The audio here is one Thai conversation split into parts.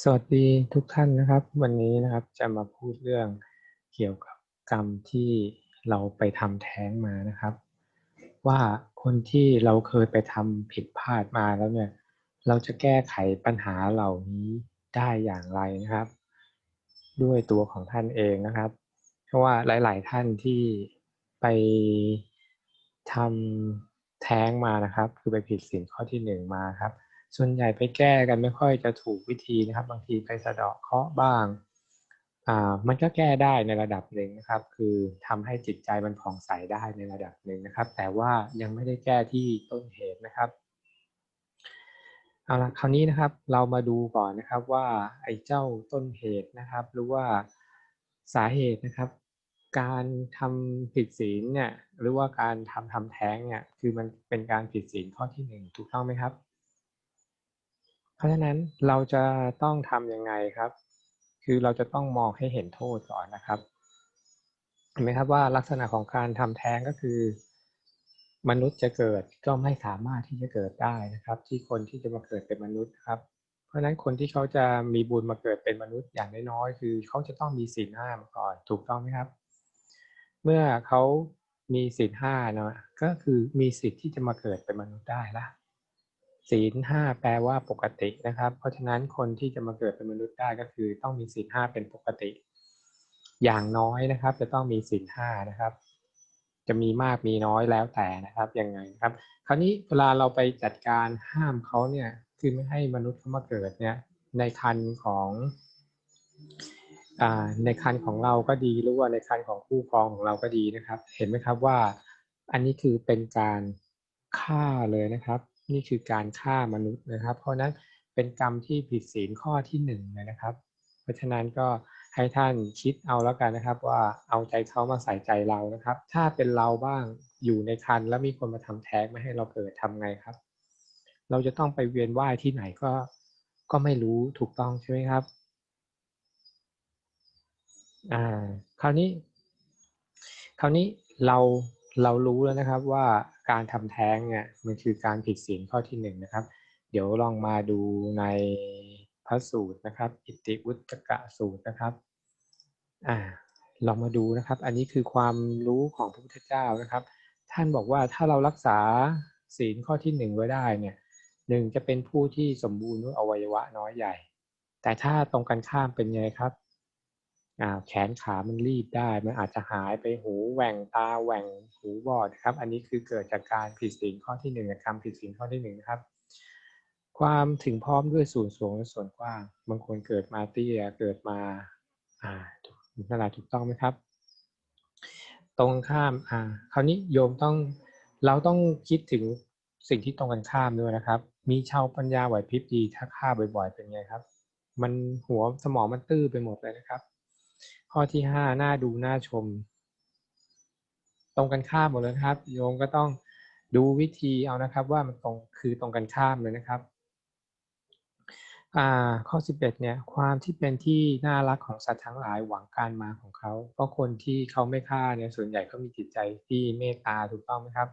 สวัสดีทุกท่านนะครับ วันนี้นะครับจะมาพูดเรื่องเกี่ยวกับกรรมที่เราไปทำแท้งมานะครับ ว่าคนที่เราเคยไปทำผิดพลาดมาแล้วเนี่ย เราจะแก้ไขปัญหาเหล่านี้ได้อย่างไรนะครับ ด้วยตัวของท่านเองนะครับ เพราะว่าหลาย ๆ ท่านที่ไปทำแท้งมานะครับ คือไปผิดศีลข้อที่หนึ่งมาครับ ส่วนใหญ่ไปแก้กันไม่ค่อยจะถูกวิธีนะครับ บางทีไปสะเดาะเคาะบ้างอ่ามันก็แก้ได้ในระดับหนึ่งนะครับ คือทำให้จิตใจมันผ่องใสได้ในระดับหนึ่งนะครับ แต่ว่ายังไม่ได้แก้ที่ต้นเหตุนะครับเอาละคราวนี้นะครับเรามาดูก่อนนะครับว่าไอ้เจ้าต้นเหตุนะครับ หรือว่าสาเหตุนะครับ การทำผิดศีลเนี่ยหรือว่าการทำทำแท้งเนี่ยคือมันเป็นการผิดศีลข้อที่หนึ่งถูกต้องไหมครับ ราะฉะนั้นเราจะต้องทำยังไงครับ คือเราจะต้องมองให้เห็นโทษก่อนนะครับ เห็นไหมครับว่าลักษณะของการทำแท้งก็คือ มนุษย์จะเกิดก็ไม่สามารถที่จะเกิดได้นะครับ ที่คนที่จะมาเกิดเป็นมนุษย์ครับ เพราะฉะนั้นคนที่เขาจะมีบุญมาเกิดเป็นมนุษย์อย่างน้อยๆคือเขาจะต้องมีศีลห้ามาก่อนถูกต้องไหมครับ เมื่อเขามีศีลห้าเนาะก็คือมีสิทธิ์ที่จะมาเกิดเป็นมนุษย์ได้ละ ศีลห้าแปลว่าปกตินะครับ เพราะฉะนั้นคนที่จะมาเกิดเป็นมนุษย์ได้ก็คือ ต้องมีศีลห้าเป็นปกติ อย่างน้อยนะครับ จะต้องมีศีลห้านะครับ จะมีมากมีน้อยแล้วแต่นะครับยังไงครับ คราวนี้เวลาเราไปจัดการห้ามเขาเนี่ยคือไม่ให้มนุษย์เขามาเกิดเนี่ยในคันของอในคันของเราก็ดีหรือว่าในคันของคู่ครองของเราก็ดีนะครับ เห็นไหมครับว่าอันนี้คือเป็นการฆ่าเลยนะครับ นี่คือการฆ่ามนุษย์นะครับ เพราะนั้นเป็นกรรมที่ผิดศีลข้อที่หนึ่งเลยนะครับ เพราะฉะนั้นก็ให้ท่านคิดเอาแล้วกันนะครับ ว่าเอาใจเขามาใส่ใจเรานะครับ ถ้าเป็นเราบ้างอยู่ในคันแล้วมีคนมาทำแท้งไม่ให้เราเกิดทำไงครับ เราจะต้องไปเวียนว่ายที่ไหนก็ก็ไม่รู้ถูกต้องใช่ไหมครับอ่าคราวนี้ คราวนี้เรา เรารู้แล้วนะครับว่าการทำแท้งเนี่ยมันคือการผิดศีลข้อที่หนึ่งนะครับ เดี๋ยวลองมาดูในพระสูตรนะครับ อิติวุตกะสูตรนะครับอ่าลองมาดูนะครับ อันนี้คือความรู้ของพระพุทธเจ้านะครับ ท่านบอกว่าถ้าเรารักษาศีลข้อที่หนึ่งไว้ได้เนี่ยหนึ่งจะเป็นผู้ที่สมบูรณ์ด้วยอวัยวะน้อยใหญ่ แต่ถ้าตรงกันข้ามเป็นไงครับ อ่าแขนขามันรีบได้ มันอาจจะหายไปหูแหว่งตาแหว่งหูบอดครับ อันนี้คือเกิดจากการผิดศีลข้อที่หนึ่งกรรมผิดศีลข้อที่หนึ่งนะครับ ความถึงพร้อมด้วยส่วนสูงและส่วนกว้าง บางคนเกิดมาเตี้ยเกิดมาอ่านั่นแหละถูกต้องไหมครับ ตรงข้ามอ่าคราวนี้โยมต้องเราต้องคิดถึงสิ่งที่ตรงกันข้ามด้วยนะครับ มีชาวปัญญาไหวพริบดีถ้าฆ่าบ่อย ๆ เป็นไงครับ มันหัวสมองมันตื้อไปหมดเลยนะครับ ข้อที่ห้าน่าดูน่าชม ตรงกันข้ามหมดเลยครับ โยมก็ต้องดูวิธีเอานะครับว่ามันตรงคือตรงกันข้ามเลยนะครับอ่าข้อสิบเอ็ดเนี่ยความที่เป็นที่น่ารักของสัตว์ทั้งหลายหวังการมาของเขา เพราะคนที่เขาไม่ฆ่าเนี่ยส่วนใหญ่เขามีจิตใจที่เมตตาถูกต้องไหมครับ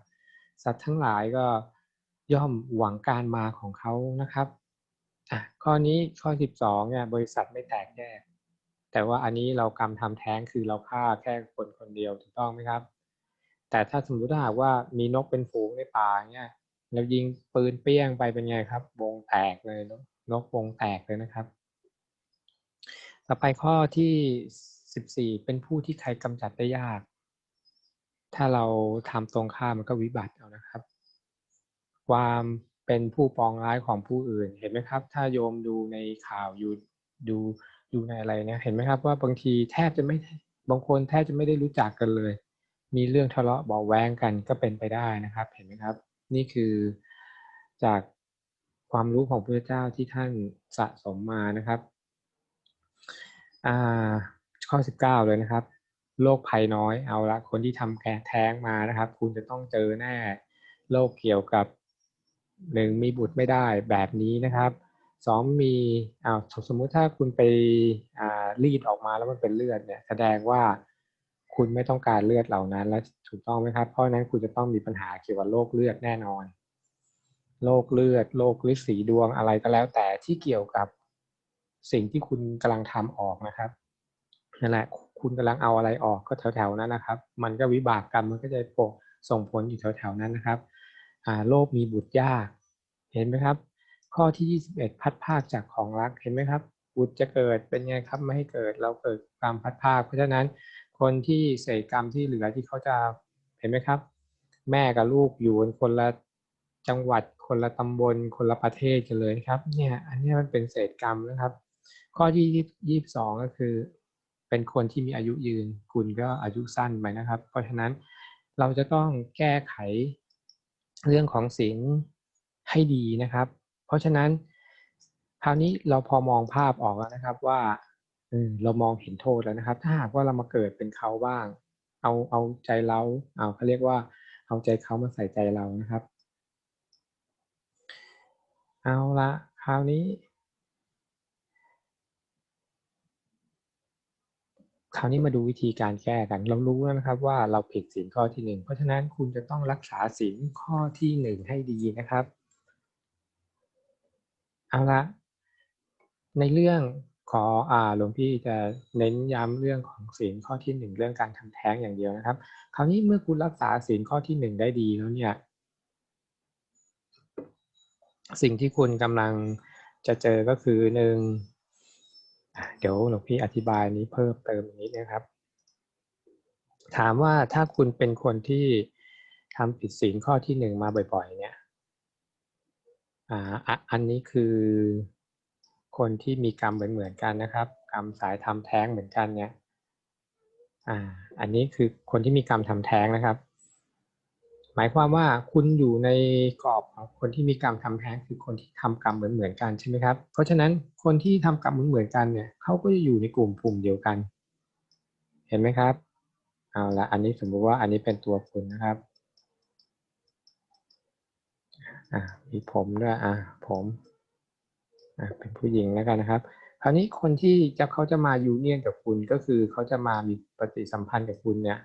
สัตว์ทั้งหลายก็ย่อมหวังการมาของเขานะครับอะข้อนี้ข้อสิบสองเนี่ยบริษัทไม่แตกแยก แต่ว่าอันนี้เรากรรมทำแท้งคือเราฆ่าแค่คนคนเดียวถูกต้องไหมครับ แต่ถ้าสมมติถ้าหากว่ามีนกเป็นฝูงในป่าเนี่ยเรายิงปืนเปี้ยงไปเป็นไงครับ วงแตกเลยนกนกวงแตกเลยนะครับ ต่อไปข้อที่สิบสี่เป็นผู้ที่ใครกำจัดได้ยาก ถ้าเราทำตรงข้ามมันก็วิบัติเอานะครับ ความเป็นผู้ปองร้ายของผู้อื่นเห็นไหมครับ ถ้าโยมดูในข่าวอยู่ดู ดูในอะไรเนี่ยเห็นไหมครับว่าบางทีแทบจะไม่บางคนแทบจะไม่ได้รู้จักกันเลย มีเรื่องทะเลาะเบาแวงกันก็เป็นไปได้นะครับ เห็นไหมครับ นี่คือจากความรู้ของพระเจ้าที่ท่านสะสมมานะครับข้อสิบเก้าเลยนะครับโรคภัยน้อยเอาละคนที่ทำแแท้งมานะครับ คุณจะต้องเจอแน่โรคเกี่ยวกับหนึ่งมีบุตรไม่ได้แบบนี้นะครับ สองมีอ้าวสมมุติถ้าคุณไปอ่ารีดออกมาแล้วมันเป็นเลือดเนี่ยแสดงว่าคุณไม่ต้องการเลือดเหล่านั้น แล้วถูกต้องไหมครับ เพราะนั้นคุณจะต้องมีปัญหาเกี่ยวกับโรคเลือดแน่นอนโรคเลือดโรคฤทธิ์สีดวงอะไรก็แล้ว แต่ที่เกี่ยวกับสิ่งที่คุณกำลังทำออกนะครับนั่นแหละคุณกำลังเอาอะไรออกก็แถวๆนั้นนะครับ มันก็วิบากกรรมมันก็จะโปส่งผลอยู่แถวๆนั้นนะครับโลกมีบุตรยาก เห็นไหมครับ ข้อที่ 21 พัดภาคจากของรักเห็นไหมครับบุตรจะเกิดเป็นไงครับไม่ให้เกิดเราเกิดความพัดภาค เพราะฉะนั้นคนที่เศษกรรมที่เหลือที่เขาจะเห็นไหมครับ แม่กับลูกอยู่คนละจังหวัดคนละตำบลคนละประเทศกันเลยครับเนี่ยอันนี้มันเป็นเศษกรรมนะครับ ข้อที่ยี่สิบสองก็คือ เป็นคนที่มีอายุยืนคุณก็อายุสั้นไปนะครับ เพราะฉะนั้นเราจะต้องแก้ไขเรื่องของศีลให้ดีนะครับ เพราะฉะนั้นคราวนี้เราพอมองภาพออกแล้วนะครับว่าเรามองเห็นโทษแล้วนะครับ ถ้าหากว่าเรามาเกิดเป็นเขาบ้าง เอาเอาใจเราเอาเขาเรียกว่า เอาใจเขามาใส่ใจเรานะครับ เอาละคราวนี้ คราวนี้มาดูวิธีการแก้กัน เรารู้แล้วนะครับว่าเราผิดศีลข้อที่หนึ่งเพราะฉะนั้นคุณจะต้องรักษาศีลข้อที่หนึ่งให้ดีนะครับ เอาละ ในเรื่องขออ่าหลวงพี่จะเน้นย้ำเรื่องของศีลข้อที่หนึ่งเรื่องการทำแท้งอย่างเดียวนะครับ คราวนี้เมื่อคุณรักษาศีลข้อที่หนึ่งได้ดีแล้วเนี่ย สิ่งที่คุณกำลังจะเจอก็คือหนึ่งเดี๋ยวหลวงพี่อธิบายนี้เพิ่มเติมนิดนะครับ ถามว่าถ้าคุณเป็นคนที่ทำผิดศีลข้อที่หนึ่งมาบ่อย ๆ เนี่ย อ่าอันนี้คือคนที่มีกรรมเหมือนเหมือนกันนะครับ กรรมสายทำแท้งเหมือนกันเนี่ยอ่าอันนี้คือคนที่มีกรรมทำแท้งนะครับ หมายความว่าคุณอยู่ในกรอบของคนที่มีกรรมทำแท้งคือคนที่ทำกรรมเหมือนเหมือนกันใช่ไหมครับ เพราะฉะนั้นคนที่ทำกรรมเหมือนเหมือนกันเนี่ยเขาก็จะอยู่ในกลุ่มกลุ่มเดียวกัน เห็นไหมครับเอาละอันนี้สมมติว่าอันนี้เป็นตัวคุณนะครับ อ่ามีผมด้วยอ่าผมอะเป็นผู้หญิงแล้วกันนะครับ คราวนี้คนที่จะเขาจะมายูเนียนกับคุณก็คือเขาจะมามีปฏิสัมพันธ์กับคุณเนี่ย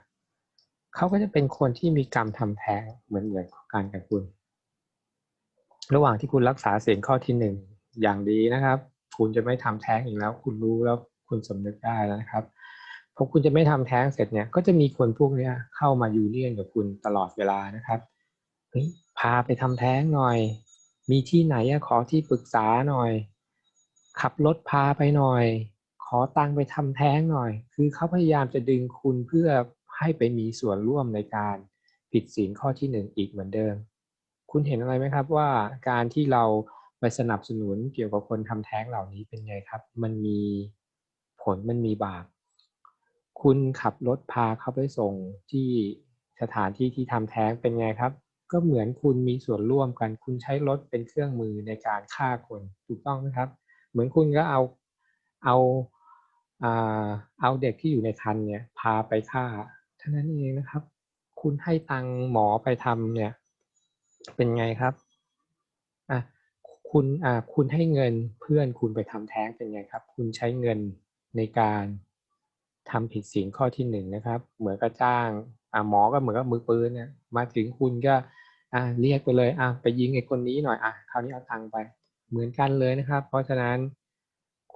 เขาก็จะเป็นคนที่มีกรรมทำแท้งเหมือนเหมือนกันกับคุณ ระหว่างที่คุณรักษาเสียงข้อที่หนึ่งอย่างดีนะครับ คุณจะไม่ทำแท้งอีกแล้ว คุณรู้แล้วคุณสำนึกได้แล้วนะครับพอคุณจะไม่ทำแท้งเสร็จเนี่ยก็จะมีคนพวกนี้เข้ามายูเนียนกับคุณตลอดเวลานะครับเฮ้ย พาไปทำแท้งหน่อย มีที่ไหนขอที่ปรึกษาหน่อย ขับรถพาไปหน่อย ขอตังไปทำแท้งหน่อย คือเขาพยายามจะดึงคุณเพื่อให้ไปมีส่วนร่วมในการผิดศีลข้อที่หนึ่งอีกเหมือนเดิม คุณเห็นอะไรไหมครับว่าการที่เราไปสนับสนุนเกี่ยวกับคนทำแท้งเหล่านี้เป็นไงครับ มันมีผลมันมีบาป คุณขับรถพาเขาไปส่งที่สถานที่ที่ทำแท้งเป็นไงครับ ก็เหมือนคุณมีส่วนร่วมกัน คุณใช้รถเป็นเครื่องมือในการฆ่าคนถูกต้องไหมครับ เหมือนคุณก็เอาเอาเอาเด็กที่อยู่ในคันเนี่ยพาไปฆ่าเท่านั้นเองนะครับ คุณให้ตังหมอไปทำเนี่ย เป็นไงครับอะคุณอ่าคุณให้เงินเพื่อนคุณไปทำแท้งเป็นไงครับ คุณใช้เงินในการทำผิดศีลข้อที่หนึ่งนะครับ เหมือนกับจ้างอ่าหมอก็เหมือนกับมือปืนเนี่ยมาถึงคุณก็ อ่าเรียกไปเลยอ่าไปยิงไอ้คนนี้หน่อยอะคราวนี้เอาตังไป เหมือนกันเลยนะครับ เพราะฉะนั้น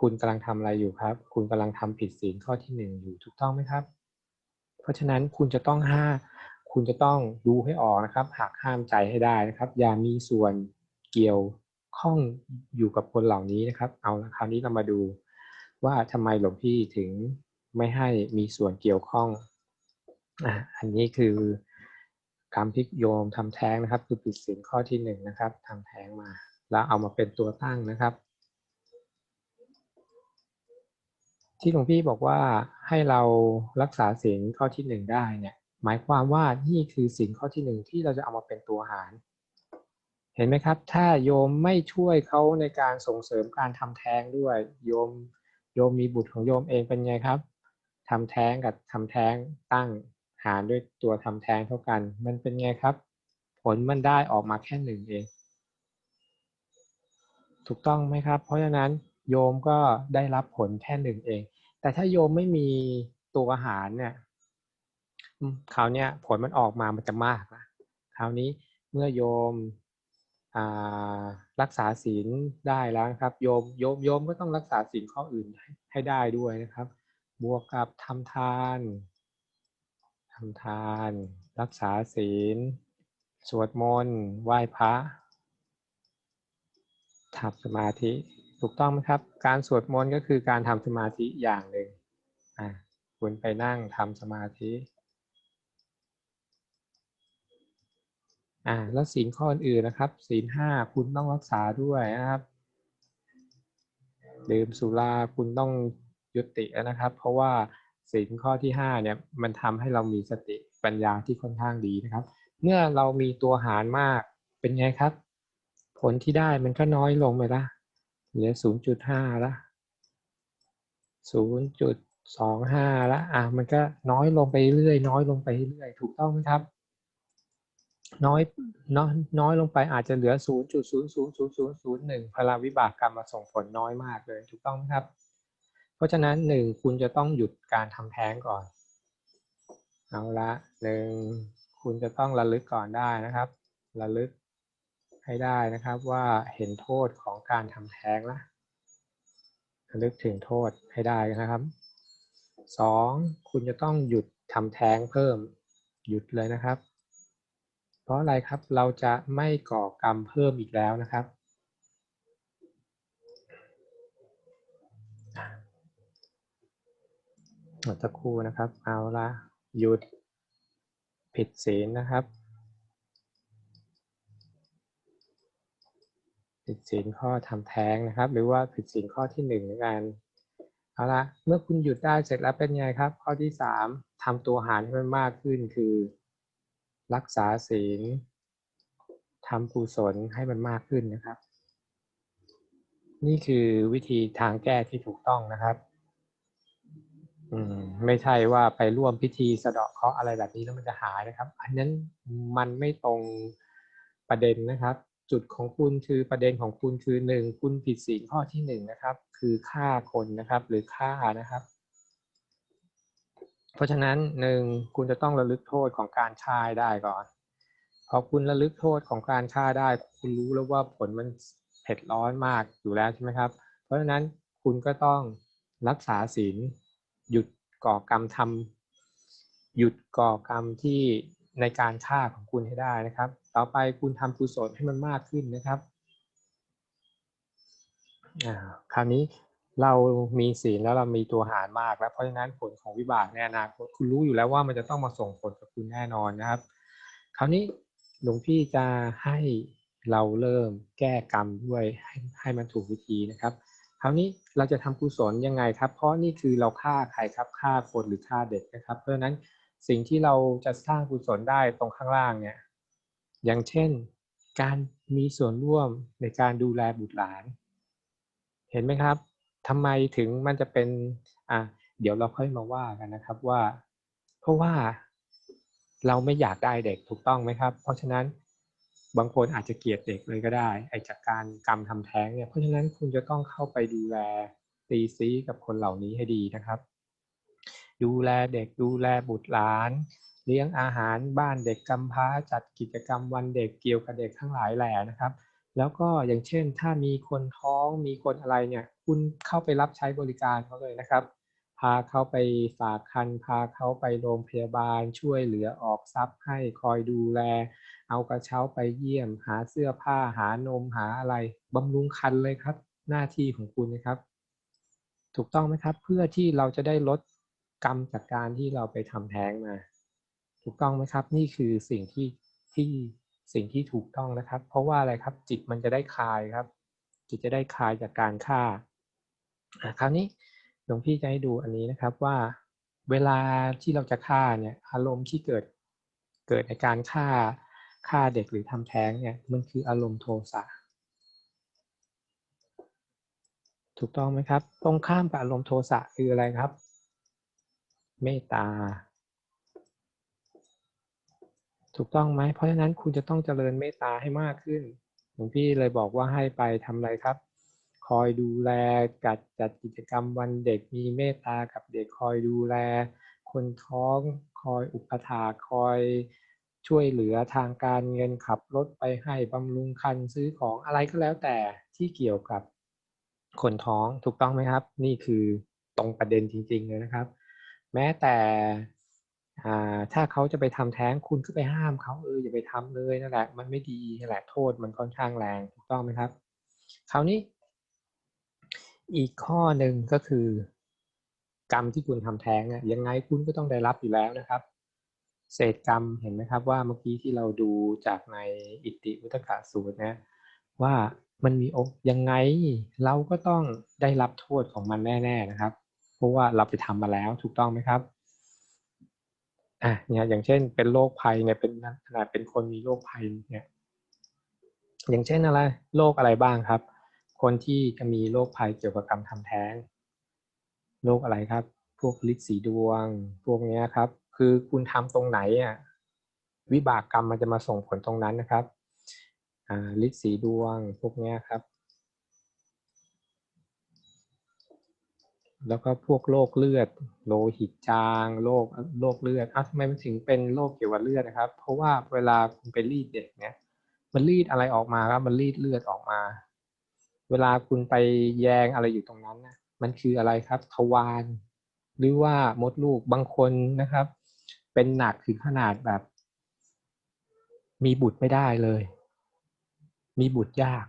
คุณกำลังทำอะไรอยู่ครับ คุณกำลังทำผิดศีลข้อที่หนึ่งอยู่ถูกต้องไหมครับ เพราะฉะนั้นคุณจะต้องห้าคุณจะต้องดูให้ออกนะครับหากห้ามใจให้ได้นะครับ อย่ามีส่วนเกี่ยวข้องอยู่กับคนเหล่านี้นะครับ เอาละคราวนี้เรามาดูว่าทำไมหลวงพี่ถึงไม่ให้มีส่วนเกี่ยวข้องอะอันนี้คือ คำพิกโยมทำแท้งนะครับ คือปิดสินข้อที่หนึ่งนะครับทำแท้งมา แล้วเอามาเป็นตัวตั้งนะครับ ที่หลวงพี่บอกว่าให้เรารักษาสินข้อที่หนึ่งได้เนี่ย หมายความว่านี่คือสินข้อที่หนึ่งที่เราจะเอามาเป็นตัวหาร เห็นไหมครับ ถ้าโยมไม่ช่วยเขาในการส่งเสริมการทำแท้งด้วยโยมโยมมีบุตรของโยมเองเป็นไงครับทำแท้งกับทำแท้งตั้ง หารด้วยตัวทำแท้งเท่ากัน มันเป็นไงครับ ผลมันได้ออกมาแค่หนึ่งเอง ถูกต้องไหมครับ เพราะฉะนั้นโยมก็ได้รับผลแค่หนึ่งเอง แต่ถ้าโยมไม่มีตัวหารเนี่ยคราวนี้ผลมันออกมามันจะมากนะคราวนี้เมื่อโยมรักษาศีลได้แล้วครับโยมโยมโยมก็ต้องรักษาศีลข้ออื่นให้ให้ได้ด้วยนะครับ บวกกับทำทาน ทำทาน รักษาศีล สวดมนต์ไหว้พระทำสมาธิถูกต้องไหมครับ การสวดมนต์ก็คือการทำสมาธิอย่างหนึ่งอ่าคุณไปนั่งทำสมาธิอ่าแล้วศีลข้ออื่นนะครับศีลห้าคุณต้องรักษาด้วยนะครับดื่มสุราคุณต้องยุตินะครับ เพราะว่า ศีลข้อที่ห้าเนี่ยมันทำให้เรามีสติปัญญาที่ค่อนข้างดีนะครับ เมื่อเรามีตัวหารมากเป็นไงครับ ผลที่ได้มันก็น้อยลงไปละเหลือศูนย์จุดห้าละศูนย์จุดสองห้าละอะมันก็น้อยลงไปเรื่อยน้อยลงไปเรื่อยถูกต้องไหมครับ น้อยน้อยน้อยลงไปอาจจะเหลือ 0.00001พลังวิบากกรรมมาส่งผลน้อยมากเลย ถูกต้องไหมครับ เพราะฉะนั้นหนึ่งคุณจะต้องหยุดการทำแท้งก่อน เอาละหนึ่งคุณจะต้องระลึกก่อนได้นะครับ ระลึกให้ได้นะครับว่าเห็นโทษของการทำแท้งละระลึกถึงโทษให้ได้นะครับสองคุณจะต้องหยุดทำแท้งเพิ่มหยุดเลยนะครับ เพราะอะไรครับเราจะไม่ก่อกรรมเพิ่มอีกแล้วนะครับ หมด สักครู่นะครับ เอาละหยุดผิดศีลนะครับ ผิดศีลข้อทำแท้งนะครับ หรือว่าผิดศีลข้อที่หนึ่งในการเอาละเมื่อคุณหยุดได้เสร็จแล้วเป็นไงครับ ข้อที่สามทำตัวหารให้มันมากขึ้นคือ รักษาศีลทำกุศลให้มันมากขึ้นนะครับ นี่คือวิธีทางแก้ที่ถูกต้องนะครับ อืมไม่ใช่ว่าไปร่วมพิธีสะเดาะเคราะห์อะไรแบบนี้แล้วมันจะหายนะครับ อันนั้นมันไม่ตรงประเด็นนะครับ จุดของคุณคือประเด็นของคุณคือหนึ่งคุณผิดศีลข้อที่หนึ่งนะครับ คือฆ่าคนนะครับ หรือฆ่านะครับ เพราะฉะนั้นหนึ่งคุณจะต้องระลึกโทษของการฆ่าได้ก่อนพอคุณระลึกโทษของการฆ่าได้ คุณรู้แล้วว่าผลมันเผ็ดร้อนมากอยู่แล้วใช่ไหมครับ เพราะฉะนั้นคุณก็ต้องรักษาศีล หยุดก่อกรรมทำหยุดก่อกรรมที่ในการฆ่าของคุณให้ได้นะครับ ต่อไปคุณทำกุศลให้มันมากขึ้นนะครับคราวนี้เรามีศีลแล้วเรามีตัวหารมาก แล้วเพราะฉะนั้นผลของวิบากในอนาคตคุณรู้อยู่แล้วว่ามันจะต้องมาส่งผลกับคุณแน่นอนนะครับ คราวนี้หลวงพี่จะให้เราเริ่มแก้กรรมด้วยให้ให้มันถูกวิธีนะครับ คราวนี้เราจะทำกุศลยังไงครับ เพราะนี่คือเราฆ่าใครครับฆ่าคนหรือฆ่าเด็กนะครับ เพราะฉะนั้นสิ่งที่เราจะสร้างกุศลได้ตรงข้างล่างเนี่ยอย่างเช่น การมีส่วนร่วมในการดูแลบุตรหลาน เห็นไหมครับทำไมถึงมันจะเป็นอะเดี๋ยวเราค่อยมาว่ากันนะครับว่า เพราะว่าเราไม่อยากได้เด็กถูกต้องไหมครับ เพราะฉะนั้น บางคนอาจจะเกลียดเด็กเลยก็ได้ ไอจากการกรรมทำแท้งเนี่ย เพราะฉะนั้นคุณจะต้องเข้าไปดูแลตีซีกับคนเหล่านี้ให้ดีนะครับ ดูแลเด็กดูแลบุตรหลาน เลี้ยงอาหารบ้านเด็กกำพร้าจัดกิจกรรมวันเด็กเกี่ยวกับเด็กทั้งหลายแหล่นะครับ แล้วก็อย่างเช่น ถ้ามีคนท้องมีคนอะไรเนี่ย คุณเข้าไปรับใช้บริการเขาเลยนะครับ พาเขาไปฝากคัน พาเขาไปโรงพยาบาลช่วยเหลือออกทรัพย์ให้คอยดูแล เอากระเช้าไปเยี่ยม หาเสื้อผ้าหานมหาอะไรบำรุงคันเลยครับ หน้าที่ของคุณนะครับ ถูกต้องไหมครับ เพื่อที่เราจะได้ลดกรรมจากการที่เราไปทำแท้งมา ถูกต้องไหมครับ นี่คือสิ่งที่ที่สิ่งที่ถูกต้องนะครับ เพราะว่าอะไรครับจิตมันจะได้คลายครับ จิตจะได้คลายจากการฆ่าคราวนี้ หลวงพี่จะให้ดูอันนี้นะครับว่าเวลาที่เราจะฆ่าเนี่ยอารมณ์ที่เกิดเกิดในการฆ่าฆ่าเด็กหรือทำแท้งเนี่ยมันคืออารมณ์โทสะถูกต้องไหมครับ ตรงข้ามกับอารมณ์โทสะคืออะไรครับ เมตตา ถูกต้องไหมเพราะฉะนั้นคุณจะต้องเจริญเมตตาให้มากขึ้นหลวงพี่เลยบอกว่าให้ไปทำอะไรครับ คอยดูแลจัดจัดกิจกรรมวันเด็กมีเมตตากับเด็กคอยดูแล คนท้องคอยอุปถาคอยช่วยเหลือทางการเงินขับรถไปให้บำรุงคันซื้อของอะไรก็แล้วแต่ที่เกี่ยวกับคนท้องถูกต้องไหมครับ นี่คือตรงประเด็นจริง ๆ เลยนะครับ แม้แต่ถ้าเขาจะไปทำแท้งคุณก็ไปห้ามเขาเอออย่าไปทำเลยนั่นแหละมันไม่ดีนั่นแหละโทษมันค่อนข้างแรงถูกต้องไหมครับคราวนี้ อีกข้อหนึ่งก็คือกรรมที่คุณทำแท้งอะยังไงคุณก็ต้องได้รับอยู่แล้วนะครับ เศษกรรมเห็นไหมครับว่าเมื่อกี้ที่เราดูจากในอิติวุตกะสูตรนะว่ามันมีอกยังไงเราก็ต้องได้รับโทษของมันแน่ ๆนะครับ เพราะว่าเราไปทำมาแล้วถูกต้องไหมครับอะเนี่ยอย่างเช่นเป็นโรคภัยเนี่ยเป็นขนาดเป็นคนมีโรคภัยเนี่ยอย่างเช่นอะไรโรคอะไรบ้างครับ คนที่จะมีโรคภัยเกี่ยวกับกรรมทำแท้งโรคอะไรครับ พวกลิ์สีดวง พวกนี้ครับ คือคุณทำตรงไหนอะวิบากกรรมมันจะมาส่งผลตรงนั้นนะครับอ่าลิ์สีดวงพวกนี้ครับ แล้วก็พวกโรคเลือด โลหิตจางโรคโรคเลือดอ้าวทำไมมันถึงเป็นโรคเกี่ยวกับเลือดนะครับ เพราะว่าเวลาคุณไปรีดเด็กเนี่ยมันรีดอะไรออกมาครับ มันรีดเลือดออกมา เวลาคุณไปแยงอะไรอยู่ตรงนั้นนะมันคืออะไรครับทวารหรือว่ามดลูกบางคนนะครับ เป็นหนักถึงขนาดแบบ มีบุตรไม่ได้เลย มีบุตรยาก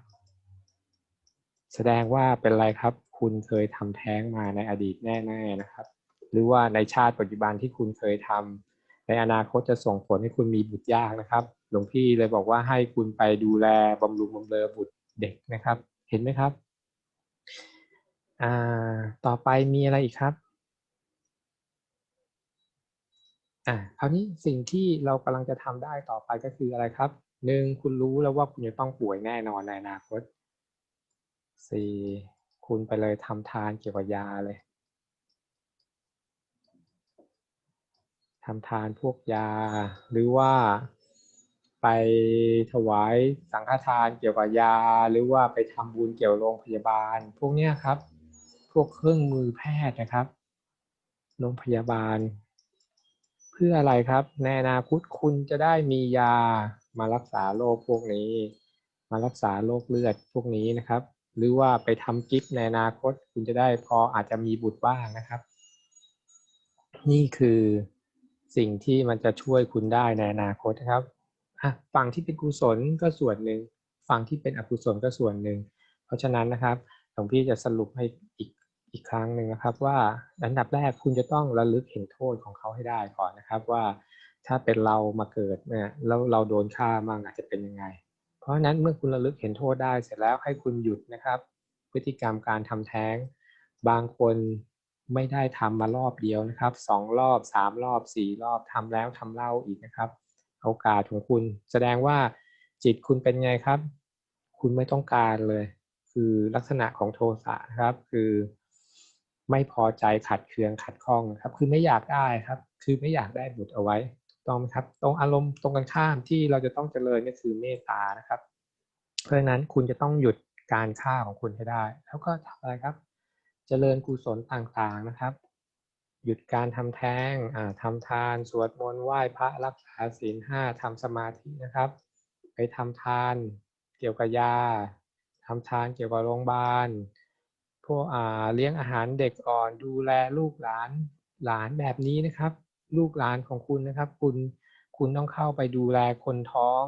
แสดงว่าเป็นอะไรครับ คุณเคยทำแท้งมาในอดีตแน่ๆนะครับ หรือว่าในชาติปัจจุบันที่คุณเคยทำในอนาคตจะส่งผลให้คุณมีบุตรยากนะครับ หลวงพี่เลยบอกว่าให้คุณไปดูแลบำรุงบำเรอบุตรเด็กนะครับ เห็นไหมครับ อ่า ต่อไปมีอะไรอีกครับ อ่าคราวนี้สิ่งที่เรากำลังจะทำได้ต่อไปก็คืออะไรครับหนึ่งคุณรู้แล้วว่าคุณจะต้องป่วยแน่นอนในอนาคตสี่คุณไปเลยทำทานเกี่ยวกับยาเลยทำทานพวกยาหรือว่า ไปถวายสังฆทานเกี่ยวกับยา หรือว่าไปทำบุญเกี่ยวโรงพยาบาล พวกนี้ครับ พวกเครื่องมือแพทย์นะครับ โรงพยาบาล เพื่ออะไรครับ ในอนาคตคุณจะได้มียามารักษาโรคพวกนี้ มารักษาโรคเลือดพวกนี้นะครับ หรือว่าไปทำกิฟต์ในอนาคต คุณจะได้พออาจจะมีบุตรบ้างนะครับ นี่คือสิ่งที่มันจะช่วยคุณได้ในอนาคตครับ ฝั่งที่เป็นกุศลก็ส่วนหนึ่งฝั่งที่เป็นอกุศลก็ส่วนหนึ่ง เพราะฉะนั้นนะครับหลวงพี่จะสรุปให้อีกอีกครั้งหนึ่งนะครับ ว่าอันดับแรกคุณจะต้องระลึกเห็นโทษของเขาให้ได้ก่อนนะครับว่าถ้าเป็นเรามาเกิดเนี่ยแล้วเราโดนฆ่ามั่งอาจจะเป็นยังไง เพราะฉะนั้นเมื่อคุณระลึกเห็นโทษได้เสร็จแล้วให้คุณหยุดนะครับ พฤติกรรมการทำแท้ง บางคนไม่ได้ทำมารอบเดียวนะครับสองรอบสามรอบสี่รอบทำแล้วทำเล่าอีกนะครับ โอกาสของคุณ แสดงว่าจิตคุณเป็นไงครับ คุณไม่ต้องการเลย คือลักษณะของโทสะครับ คือไม่พอใจขัดเคืองขัดข้องครับ คือไม่อยากได้ครับ คือไม่อยากได้บุตรเอาไว้ต้องครับ ตรงอารมณ์ตรงกันข้ามที่เราจะต้องเจริญก็คือเมตตานะครับ เพราะฉะนั้นคุณจะต้องหยุดการฆ่าของคุณให้ได้ แล้วก็ทำอะไรครับ เจริญกุศลต่างๆนะครับ หยุดการทำแท้งทำทาน สวดมนต์ไหว้พระรักษาศีลห้าทำสมาธินะครับ ไปทำทานเกี่ยวกับยาทำทานเกี่ยวกับโรงพยาบาลพวกเลี้ยงอาหารเด็กอ่อนดูแลลูกหลานหลานแบบนี้นะครับ ลูกหลานของคุณนะครับ คุณคุณต้องเข้าไปดูแลคนท้อง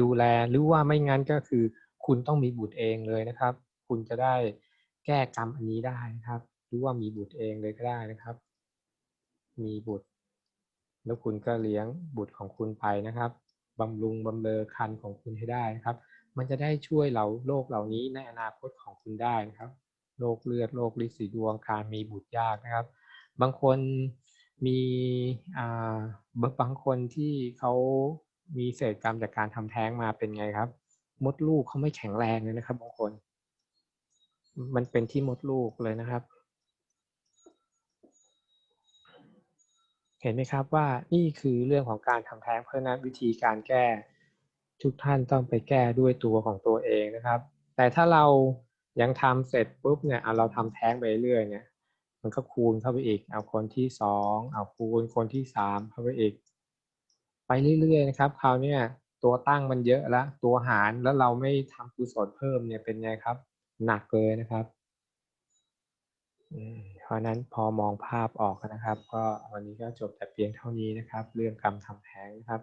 ดูแลหรือว่าไม่งั้นก็คือ คุณต้องมีบุตรเองเลยนะครับ คุณจะได้แก้กรรมอันนี้ได้นะครับ รือว่ามีบุตรเองเลยก็ได้นะครับ มีบุตร แล้วคุณก็เลี้ยงบุตรของคุณไปนะครับบำรุงบำเรอคันของคุณให้ได้นะครับ มันจะได้ช่วยเราโรคเหล่านี้ในอนาคตของคุณได้นะครับโรคเลือดโรคลิสีดวงการมีบุตรยากนะครับ บางคนมีอ่าบางคนที่เขามีเศษกรรมจากการทำแท้งมาเป็นไงครับ มดลูกเขาไม่แข็งแรงเลยนะครับ บางคน มันเป็นที่มดลูกเลยนะครับ เห็นไหมครับว่านี่คือเรื่องของการทำแท้งเพราะนั้นวิธีการแก้ ทุกท่านต้องไปแก้ด้วยตัวของตัวเองนะครับ แต่ถ้าเรายังทำเสร็จปุ๊บเนี่ยเราทำแท้งไปเรื่อยเนี่ย มันก็คูณเข้าไปอีก เอาคนที่สองเอาคูณคนที่สามเข้าไปอีก ไปเรื่อยๆนะครับคราวนี้ตัวตั้งมันเยอะแล้วตัวหารแล้วเราไม่ทำกุศลเพิ่มเนี่ยเป็นไงครับ หนักเลยนะครับ อืม เพราะนั้นพอมองภาพออกนะครับ ก็วันนี้ก็จบแต่เพียงเท่านี้นะครับ เรื่องกรรมทำแท้งนะครับ